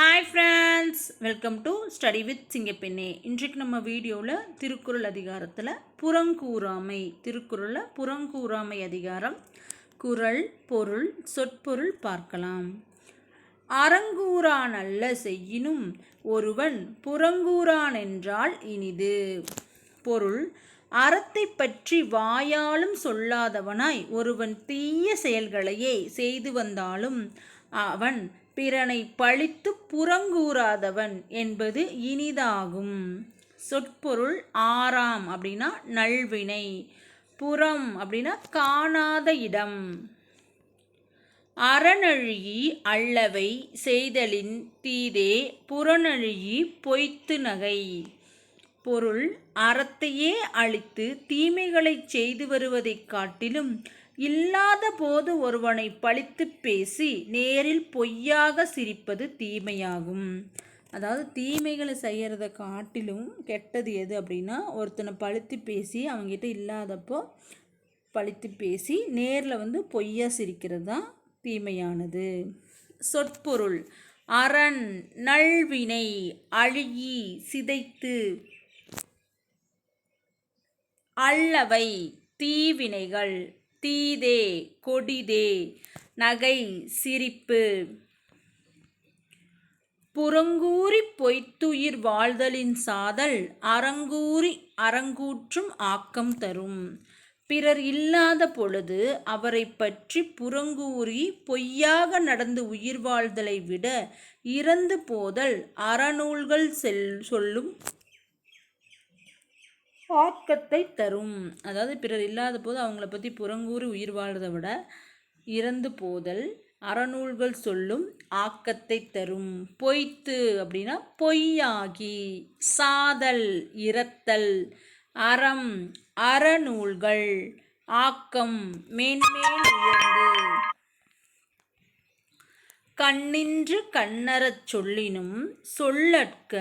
Hi friends welcome to study with Singappenne இன்றைக்கு நம்ம வீடியோவில் திருக்குறள் அதிகாரத்தில் புறங்கூறாமை திருக்குறளில் புறங்கூறாமை அதிகாரம் குறள் பொருள் சொற்பொருள் பார்க்கலாம். அறங்கூறான் அல்ல செய்யினும் ஒருவன் புறங்கூறான் என்றால் இனிது. பொருள் அறத்தை பற்றி வாயாலும் சொல்லாதவனாய் ஒருவன் தீய செயல்களையே செய்து வந்தாலும் அவன் பிறனை பழித்து புறங்கூறாதவன் என்பது இனிதாகும். சொற்பொருள் ஆறாம் அப்படின்னா நல்வினை புறம் அப்படின்னா காணாத இடம். அறநழுகி அல்லவை செய்தலின் தீதே புறநழுகி பொய்த்து நகை. பொருள் அறத்தையே அழித்து தீமைகளை செய்து வருவதைக் காட்டிலும் இல்லாத போது ஒருவனை பழித்து பேசி நேரில் பொய்யாக சிரிப்பது தீமையாகும். அதாவது தீமைகளை செய்கிறத காட்டிலும் கெட்டது எது அப்படின்னா ஒருத்தனை பழித்து பேசி அவங்ககிட்ட இல்லாதப்போ பழித்து பேசி நேரில் வந்து பொய்யா சிரிக்கிறது தான் தீமையானது. சொற்பொருள். அரண் நல்வினை அழுகி சிதைத்து அல்லவை தீவினைகள். தீதே கொடிதே நகை சிரிப்பு. புறங்கூறி பொய்த்துயிர் வாழ்தலின் சாதல் அறங்கூறி அறங்கூற்றும் ஆக்கம் தரும். பிறர் இல்லாத பொழுது அவரை பற்றி புறங்கூறி பொய்யாக நடந்து உயிர் வாழ்தலை விட இறந்து போதல் அறநூல்கள் செல் சொல்லும் ஆக்கத்தை தரும். அதாவது பிறர் இல்லாத போது அவங்கள பற்றி புறங்கூறி உயிர் வாழ்கிறத விட இறந்து போதல் அறநூல்கள் சொல்லும் ஆக்கத்தை தரும். பொய்த்து அப்படின்னா பொய்யாகி சாதல் இரத்தல் அறம் அறநூல்கள் ஆக்கம் மேன்மேல் உயர்ந்து. கண்ணின்று கண்ணறச் சொல்லினும் சொல்லற்க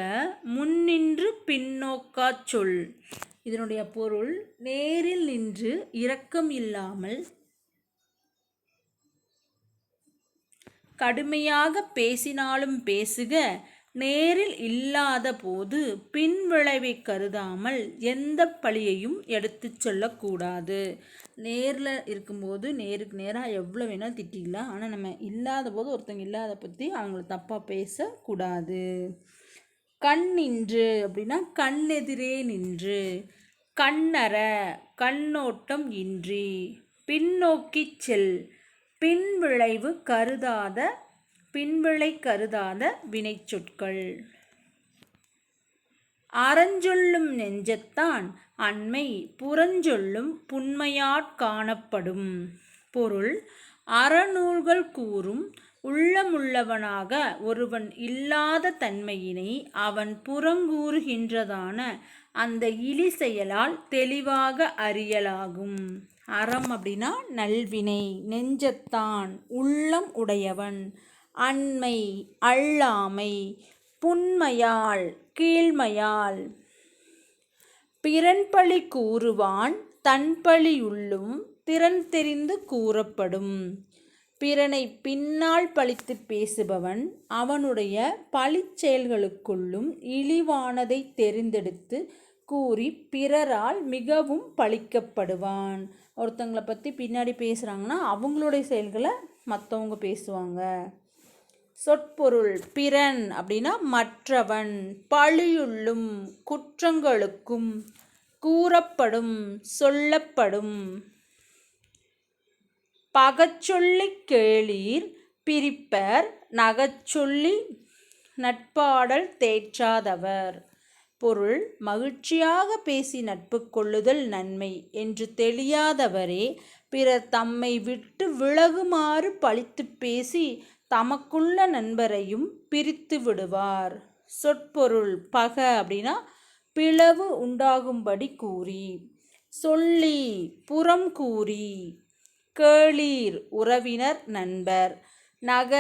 முன்னின்று பின்னோக்காச் சொல். இதனுடைய பொருள் நேரில் நின்று இரக்கம் இல்லாமல் கடுமையாக பேசினாலும் பேசுக நேரில் இல்லாத போது பின்விளைவை கருதாமல் எந்த பழியையும் எடுத்து சொல்லக்கூடாது. நேரில் இருக்கும்போது நேருக்கு நேராக எவ்வளோ வேணால் திட்டிக்கலாம். ஆனால் நம்ம இல்லாத போது ஒருத்தவங்க இல்லாத பற்றி அவங்கள தப்பாக பேசக்கூடாது. கண் நின்று அப்படின்னா கண்ணெதிரே நின்று. கண்ணற கண்ணோட்டம் இன்றி. பின்னோக்கி செல் பின்விளைவு கருதாத பின்விளை கருதாத வினைச்சொற்கள் அறஞ்சொல்லும் நெஞ்சத்தான் அண்மை புறஞ்சொல்லும் புண்மையாற் காணப்படும். பொருள் அறநூல்கள் கூறும் உள்ளமுள்ளவனாக ஒருவன் இல்லாத தன்மையினை அவன் புறங்கூறுகின்றதான அந்த இழி செயலால் தெளிவாக அறியலாகும். அறம் அப்படின்னா நல்வினை நெஞ்சத்தான் உள்ளம் உடையவன் அண்மை அள்ளாமை புன்மையால் கீழ்மையால். பிறன்பழி கூறுவான் தன்பழியுள்ளும் திறன் தெரிந்து கூறப்படும். பிறனை பின்னால் பழித்து பேசுபவன் அவனுடைய பழிச்செயல்களுக்குள்ளும் இழிவானதை தெரிந்தெடுத்து கூறி பிறரால் மிகவும் பழிக்கப்படுவான். ஒருத்தங்களை பற்றி பின்னாடி பேசுகிறாங்கன்னா அவங்களுடைய செயல்களை மற்றவங்க பேசுவாங்க. சொற்பொருள் பிறன் அப்படின்னா மற்றவன் பழியுள்ளும் குற்றங்களுக்கும் கூறப்படும் சொல்லப்படும். பகச்சொல்லி கேளீர் பிரிப்பர் நகச்சொல்லி நட்பாடல் தேற்றாதவர். பொருள் மகிழ்ச்சியாக பேசி நட்பு கொள்ளுதல் நன்மை என்று தெளியாதவரே பிறர் தம்மை விட்டு விலகுமாறு பழித்து பேசி தமக்குள்ள நண்பரையும் பிரித்து விடுவார். சொற்பொருள் பக அப்படின்னா பிளவு உண்டாகும்படி கூறி சொல்லி புறம் கூறி கேளீர் உறவினர் நண்பர். நக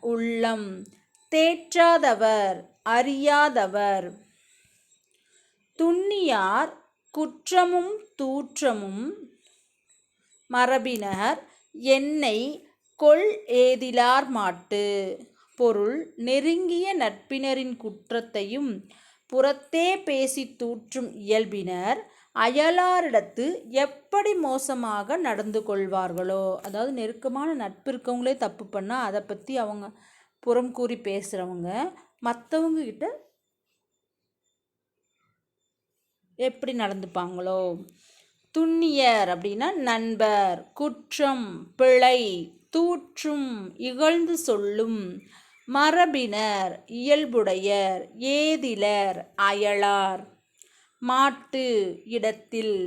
உள்ளம் தேற்றாதவர் அறியாதவர். துண்ணியார் குற்றமும் தூற்றமும் மரபினர் என்னை கொள் ஏதிலார் மாட்டு. பொருள் நெருங்கிய நட்பினரின் குற்றத்தையும் புறத்தே பேசி தூற்றும் இயல்பினர் அயலாரிடத்து எப்படி மோசமாக நடந்து கொள்வார்களோ அதாவது நெருக்கமான நட்பு இருக்கவங்களே தப்பு பண்ணால் அதை பற்றி அவங்க புறம் கூறி பேசுகிறவங்க மற்றவங்கக்கிட்ட எப்படி நடந்துப்பாங்களோ? துண்ணியர் அப்படின்னா நண்பர் குற்றம் பிழை தூற்றும் இகழ்ந்து சொல்லும் மரபினர் இயல்புடையர் ஏதிலர் அயலார். மாட்டு இடத்தில்.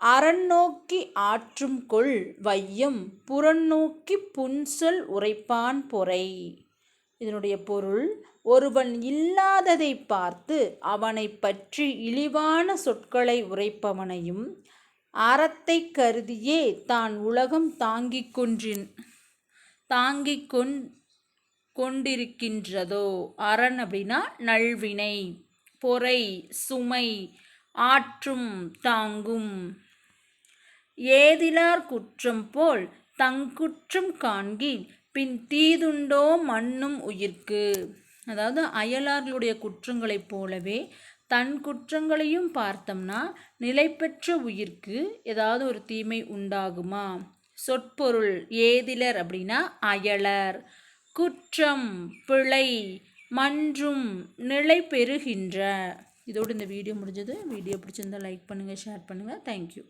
அறநோக்கி ஆற்றும் கொள் வையம் புறநோக்கி புன்சொல் உரைப்பான் பொறை. இதனுடைய பொருள் ஒருவன் இல்லாததை பார்த்து அவனை பற்றி இழிவான சொற்களை உரைப்பவனையும் அறத்தை கருதியே தான் உலகம் தாங்கிக் கொன்றின் தாங்கிக் கொண் கொண்டிருக்கின்றதோ அரண் அப்படின்னா நல்வினை. பொறை சுமை ஆற்றும் தாங்கும். ஏதிலார் குற்றம் போல் தங்குற்றம் காண்கின் பின் தீதுண்டோ மண்ணும் உயிர்க்கு. அதாவது அயலார்களுடைய குற்றங்களைப் போலவே தன் குற்றங்களையும் பார்த்தோம்னா நிலைபெற்ற உயிர்க்கு ஏதாவது ஒரு தீமை உண்டாகுமா? சொற்பொருள் ஏதிலர் அப்படின்னா அயலர். குற்றம் பிழை மன்றும் நிலை பெறுகின்ற. இதோடு இந்த வீடியோ முடிஞ்சது. வீடியோ பிடிச்சிருந்தால் லைக் பண்ணுங்கள் ஷேர் பண்ணுங்கள் தேங்க்யூ